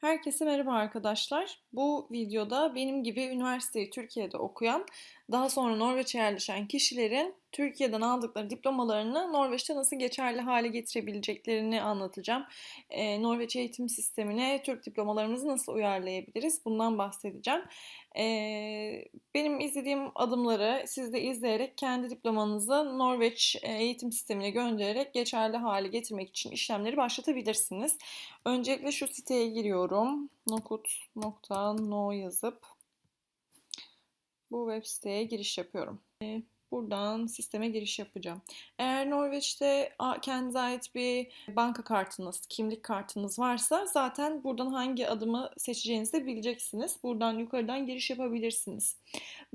Herkese merhaba arkadaşlar. Bu videoda benim gibi üniversiteyi Türkiye'de okuyan, daha sonra Norveç'e yerleşen kişilerin Türkiye'den aldıkları diplomalarını Norveç'te nasıl geçerli hale getirebileceklerini anlatacağım. Ee, Norveç eğitim sistemine Türk diplomalarımızı nasıl uyarlayabiliriz? Bundan bahsedeceğim. Ee, benim izlediğim adımları siz de izleyerek kendi diplomanızı Norveç e, eğitim sistemine göndererek geçerli hale getirmek için işlemleri başlatabilirsiniz. Öncelikle şu siteye giriyorum. nokut.no yazıp bu web siteye giriş yapıyorum. Ee, Buradan sisteme giriş yapacağım. Eğer Norveç'te kendinize ait bir banka kartınız, kimlik kartınız varsa zaten buradan hangi adımı seçeceğinizi de bileceksiniz. Buradan yukarıdan giriş yapabilirsiniz.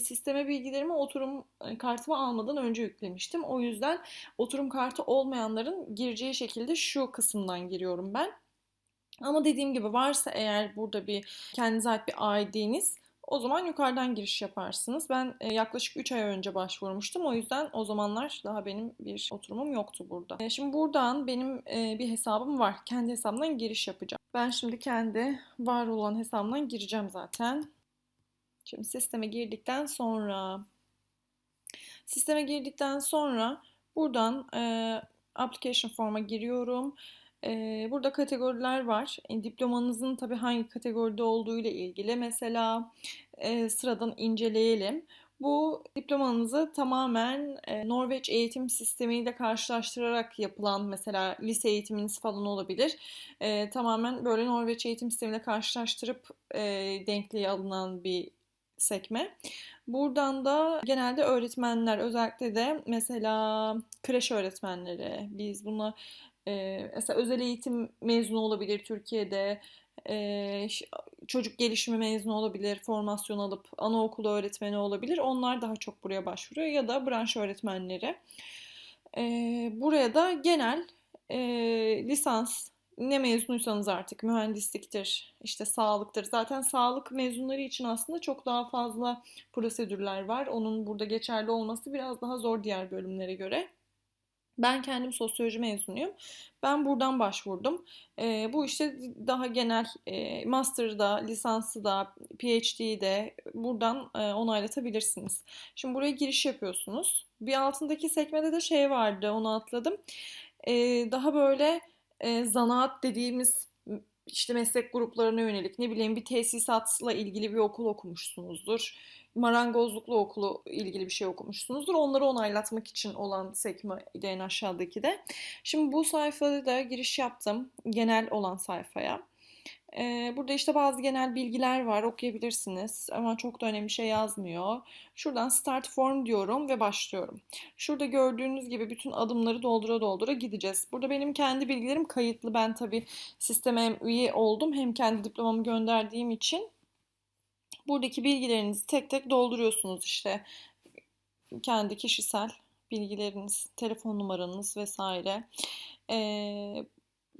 Sisteme bilgilerimi oturum e, kartımı almadan önce yüklemiştim. O yüzden oturum kartı olmayanların gireceği şekilde şu kısımdan giriyorum ben. Ama dediğim gibi varsa eğer burada bir kendinize ait bir ID'niz o zaman yukarıdan giriş yaparsınız. Ben e, yaklaşık 3 ay önce başvurmuştum. O yüzden o zamanlar daha benim bir oturumum yoktu burada. E, şimdi buradan benim e, bir hesabım var. Kendi hesabımdan giriş yapacağım. Ben şimdi kendi var olan hesabımdan gireceğim zaten. Şimdi sisteme girdikten sonra sisteme girdikten sonra buradan application form'a giriyorum. Burada kategoriler var. E, diplomanızın tabii hangi kategoride olduğu ile ilgili. Mesela e, sıradan inceleyelim. Bu diplomanızı tamamen e, Norveç eğitim sistemiyle karşılaştırarak yapılan mesela lise eğitiminiz falan olabilir. Tamamen böyle Norveç eğitim sistemiyle karşılaştırıp e, denkliğe alınan bir sekme. Buradan da genelde öğretmenler özellikle de mesela kreş öğretmenleri biz buna ee, mesela özel eğitim mezunu olabilir Türkiye'de. Ee, çocuk gelişimi mezunu olabilir, formasyon alıp anaokulu öğretmeni olabilir. Onlar daha çok buraya başvuruyor ya da branş öğretmenleri. Ee, buraya da genel e, lisans ne mezunuysanız artık mühendisliktir, işte sağlıktır. Zaten sağlık mezunları için aslında çok daha fazla prosedürler var. Onun burada geçerli olması biraz daha zor diğer bölümlere göre. Ben kendim sosyoloji mezunuyum. Ben buradan başvurdum. E, bu işte daha genel e, master'da, lisansı da, PhD'yi de buradan e, onaylatabilirsiniz. Şimdi buraya giriş yapıyorsunuz. Bir altındaki sekmede de şey vardı, onu atladım. E, daha böyle e, zanaat dediğimiz işte meslek gruplarına yönelik ne bileyim bir tesisatla ilgili bir okul okumuşsunuzdur marangozlukla okulu ilgili bir şey okumuşsunuzdur. Onları onaylatmak için olan sekme en aşağıdaki de. Şimdi bu sayfada da giriş yaptım. Genel olan sayfaya. Ee, burada işte bazı genel bilgiler var okuyabilirsiniz ama çok da önemli şey yazmıyor. Şuradan start form diyorum ve başlıyorum. Şurada gördüğünüz gibi bütün adımları doldura doldura gideceğiz. Burada benim kendi bilgilerim kayıtlı. Ben tabii sisteme üye oldum hem kendi diplomamı gönderdiğim için Buradaki bilgilerinizi tek tek dolduruyorsunuz işte. Kendi kişisel bilgileriniz, telefon numaranız vesaire. Ee,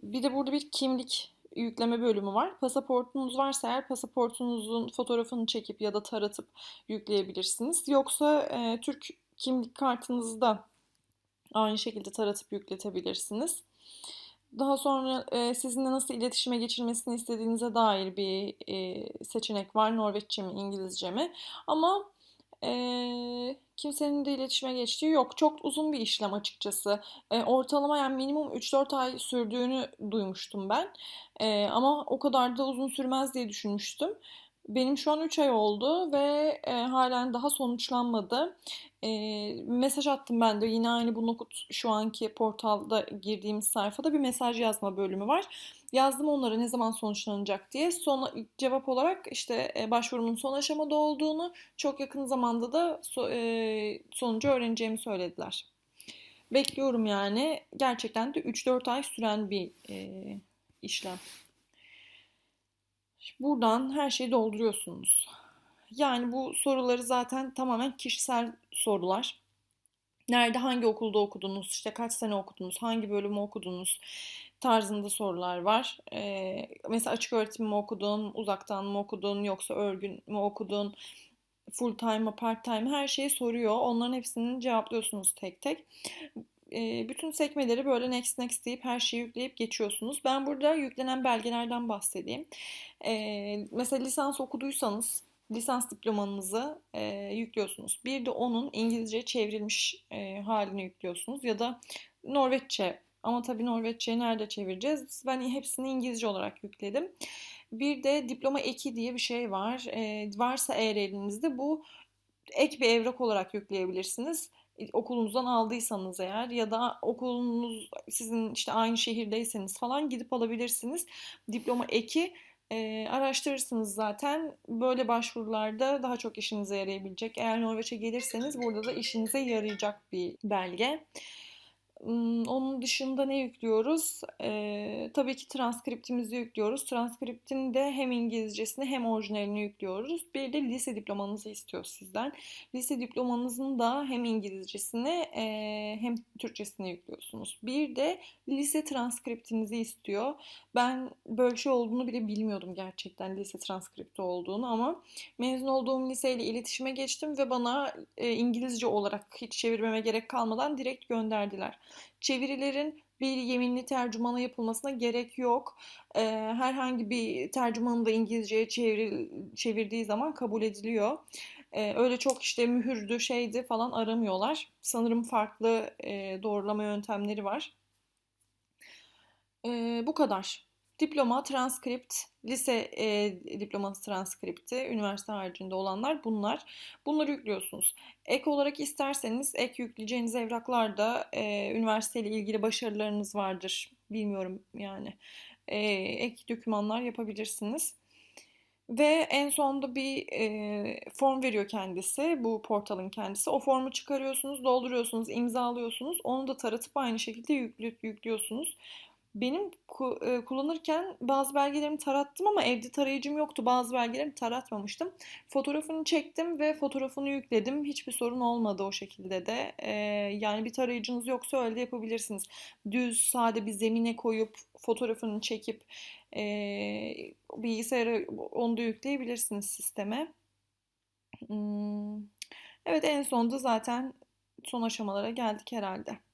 bir de burada bir kimlik yükleme bölümü var. Pasaportunuz varsa eğer pasaportunuzun fotoğrafını çekip ya da taratıp yükleyebilirsiniz. Yoksa e, Türk kimlik kartınızı da aynı şekilde taratıp yükletebilirsiniz. Daha sonra e, sizinle nasıl iletişime geçirmesini istediğinize dair bir e, seçenek var. Norveççe mi, İngilizce mi? Ama e, kimsenin de iletişime geçtiği yok. Çok uzun bir işlem açıkçası. E, ortalama yani minimum 3-4 ay sürdüğünü duymuştum ben. E, ama o kadar da uzun sürmez diye düşünmüştüm. Benim şu an 3 ay oldu ve e, halen daha sonuçlanmadı. E, mesaj attım ben de yine aynı bu Nokut şu anki portalda girdiğimiz sayfada bir mesaj yazma bölümü var. Yazdım onlara ne zaman sonuçlanacak diye. Son cevap olarak işte e, başvurumun son aşamada olduğunu, çok yakın zamanda da so, e, sonucu öğreneceğimi söylediler. Bekliyorum yani. Gerçekten de 3-4 ay süren bir e, işlem. Buradan her şeyi dolduruyorsunuz. Yani bu soruları zaten tamamen kişisel sorular. Nerede, hangi okulda okudunuz, işte kaç sene okudunuz, hangi bölümü okudunuz tarzında sorular var. Ee, mesela açık öğretim mi okudun, uzaktan mı okudun, yoksa örgün mü okudun, full time mı, part time her şeyi soruyor. Onların hepsini cevaplıyorsunuz tek tek. Bütün sekmeleri böyle next next deyip her şeyi yükleyip geçiyorsunuz. Ben burada yüklenen belgelerden bahsedeyim. Mesela lisans okuduysanız lisans diplomanızı yüklüyorsunuz. Bir de onun İngilizce çevrilmiş halini yüklüyorsunuz ya da Norveççe ama tabii Norveççe'yi nerede çevireceğiz? Ben hepsini İngilizce olarak yükledim. Bir de diploma eki diye bir şey var. Varsa eğer elinizde bu ek bir evrak olarak yükleyebilirsiniz. Okulunuzdan aldıysanız eğer ya da okulunuz sizin işte aynı şehirdeyseniz falan gidip alabilirsiniz. Diploma eki e, araştırırsınız zaten. Böyle başvurularda daha çok işinize yarayabilecek. Eğer Norveç'e gelirseniz burada da işinize yarayacak bir belge. Onun dışında ne yüklüyoruz? Ee, tabii ki transkriptimizi yüklüyoruz. Transkriptin de hem İngilizcesini hem orijinalini yüklüyoruz. Bir de lise diplomanızı istiyor sizden. Lise diplomanızın da hem İngilizcesini e, hem Türkçesini yüklüyorsunuz. Bir de lise transkriptinizi istiyor. Ben böyle şey olduğunu bile bilmiyordum gerçekten lise transkripti olduğunu ama mezun olduğum liseyle iletişime geçtim ve bana e, İngilizce olarak hiç çevirmeme gerek kalmadan direkt gönderdiler. Çevirilerin bir yeminli tercümana yapılmasına gerek yok. Ee, herhangi bir tercümanı da İngilizceye çevir, çevirdiği zaman kabul ediliyor. Ee, öyle çok işte mühürdü şeydi falan aramıyorlar. Sanırım farklı e, doğrulama yöntemleri var. Ee, bu kadar. Diploma, transkript, lise e, diploması transkripti, üniversite haricinde olanlar bunlar. Bunları yüklüyorsunuz. Ek olarak isterseniz ek yükleyeceğiniz evraklarda e, üniversiteyle ilgili başarılarınız vardır. Bilmiyorum yani. E, ek dokümanlar yapabilirsiniz. Ve en sonunda bir e, form veriyor kendisi, bu portalın kendisi. O formu çıkarıyorsunuz, dolduruyorsunuz, imzalıyorsunuz. Onu da taratıp aynı şekilde yüklüyorsunuz. Benim e, kullanırken bazı belgelerimi tarattım ama evde tarayıcım yoktu. Bazı belgelerimi taratmamıştım. Fotoğrafını çektim ve fotoğrafını yükledim. Hiçbir sorun olmadı o şekilde de. Ee, yani bir tarayıcınız yoksa öyle de yapabilirsiniz. Düz, sade bir zemine koyup fotoğrafını çekip e, bilgisayara onu da yükleyebilirsiniz sisteme. Hmm. Evet en sonunda zaten son aşamalara geldik herhalde.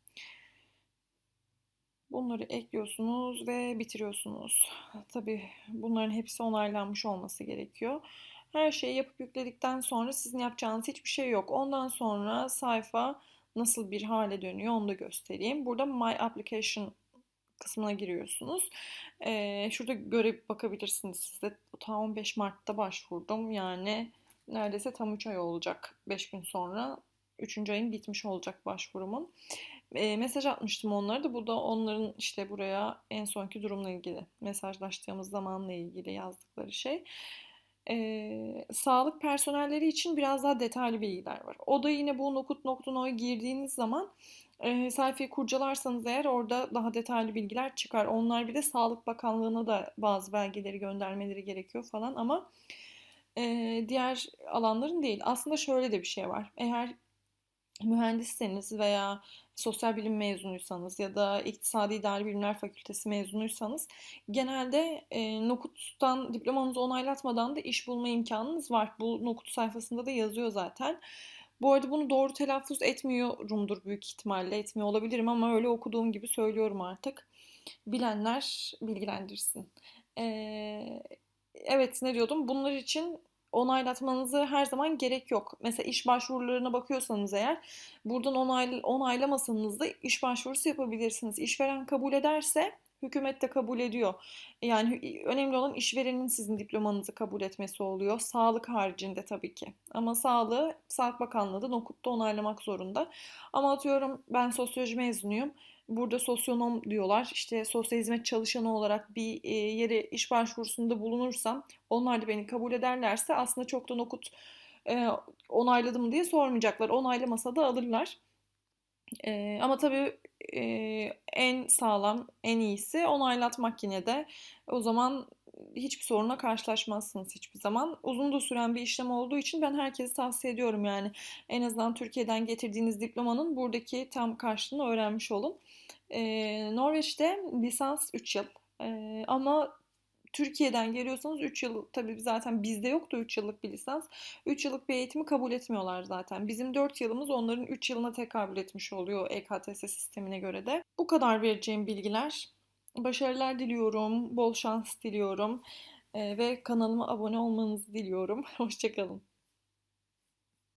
Bunları ekliyorsunuz ve bitiriyorsunuz. Tabii bunların hepsi onaylanmış olması gerekiyor. Her şeyi yapıp yükledikten sonra sizin yapacağınız hiçbir şey yok. Ondan sonra sayfa nasıl bir hale dönüyor onu da göstereyim. Burada My Application kısmına giriyorsunuz. Ee, şurada görüp bakabilirsiniz siz de. Ta 15 Mart'ta başvurdum. Yani neredeyse tam 3 ay olacak 5 gün sonra. 3. ayın bitmiş olacak başvurumun e, mesaj atmıştım onlara da bu da onların işte buraya en sonki durumla ilgili mesajlaştığımız zamanla ilgili yazdıkları şey. E, sağlık personelleri için biraz daha detaylı bilgiler var. O da yine bu nokut.no'ya girdiğiniz zaman e, sayfayı kurcalarsanız eğer orada daha detaylı bilgiler çıkar. Onlar bir de Sağlık Bakanlığı'na da bazı belgeleri göndermeleri gerekiyor falan ama e, diğer alanların değil. Aslında şöyle de bir şey var. Eğer mühendisseniz veya sosyal bilim mezunuysanız ya da iktisadi idari bilimler fakültesi mezunuysanız genelde e, Nokut'tan diplomanızı onaylatmadan da iş bulma imkanınız var. Bu Nokut sayfasında da yazıyor zaten. Bu arada bunu doğru telaffuz etmiyorumdur büyük ihtimalle. Etmiyor olabilirim ama öyle okuduğum gibi söylüyorum artık. Bilenler bilgilendirsin. Ee, evet ne diyordum? Bunlar için onaylatmanızı her zaman gerek yok. Mesela iş başvurularına bakıyorsanız eğer buradan onay, onaylamasanız da iş başvurusu yapabilirsiniz. İşveren kabul ederse hükümet de kabul ediyor. Yani önemli olan işverenin sizin diplomanızı kabul etmesi oluyor. Sağlık haricinde tabii ki. Ama sağlığı Sağlık Bakanlığı da NOKUT'ta onaylamak zorunda. Ama atıyorum ben sosyoloji mezunuyum burada sosyonom diyorlar. İşte sosyal hizmet çalışanı olarak bir e, yere iş başvurusunda bulunursam onlar da beni kabul ederlerse aslında çoktan okut e, onayladım diye sormayacaklar. Onaylamasa da alırlar. E, ama tabii e, en sağlam, en iyisi onaylatmak yine de. O zaman hiçbir sorunla karşılaşmazsınız hiçbir zaman. Uzun da süren bir işlem olduğu için ben herkese tavsiye ediyorum yani. En azından Türkiye'den getirdiğiniz diplomanın buradaki tam karşılığını öğrenmiş olun. Ee, Norveç'te lisans 3 yıl ee, ama Türkiye'den geliyorsanız 3 yıl tabii zaten bizde yoktu 3 yıllık bir lisans. 3 yıllık bir eğitimi kabul etmiyorlar zaten. Bizim 4 yılımız onların 3 yılına tekabül etmiş oluyor EKTS sistemine göre de. Bu kadar vereceğim bilgiler. Başarılar diliyorum, bol şans diliyorum ve kanalıma abone olmanızı diliyorum. Hoşçakalın.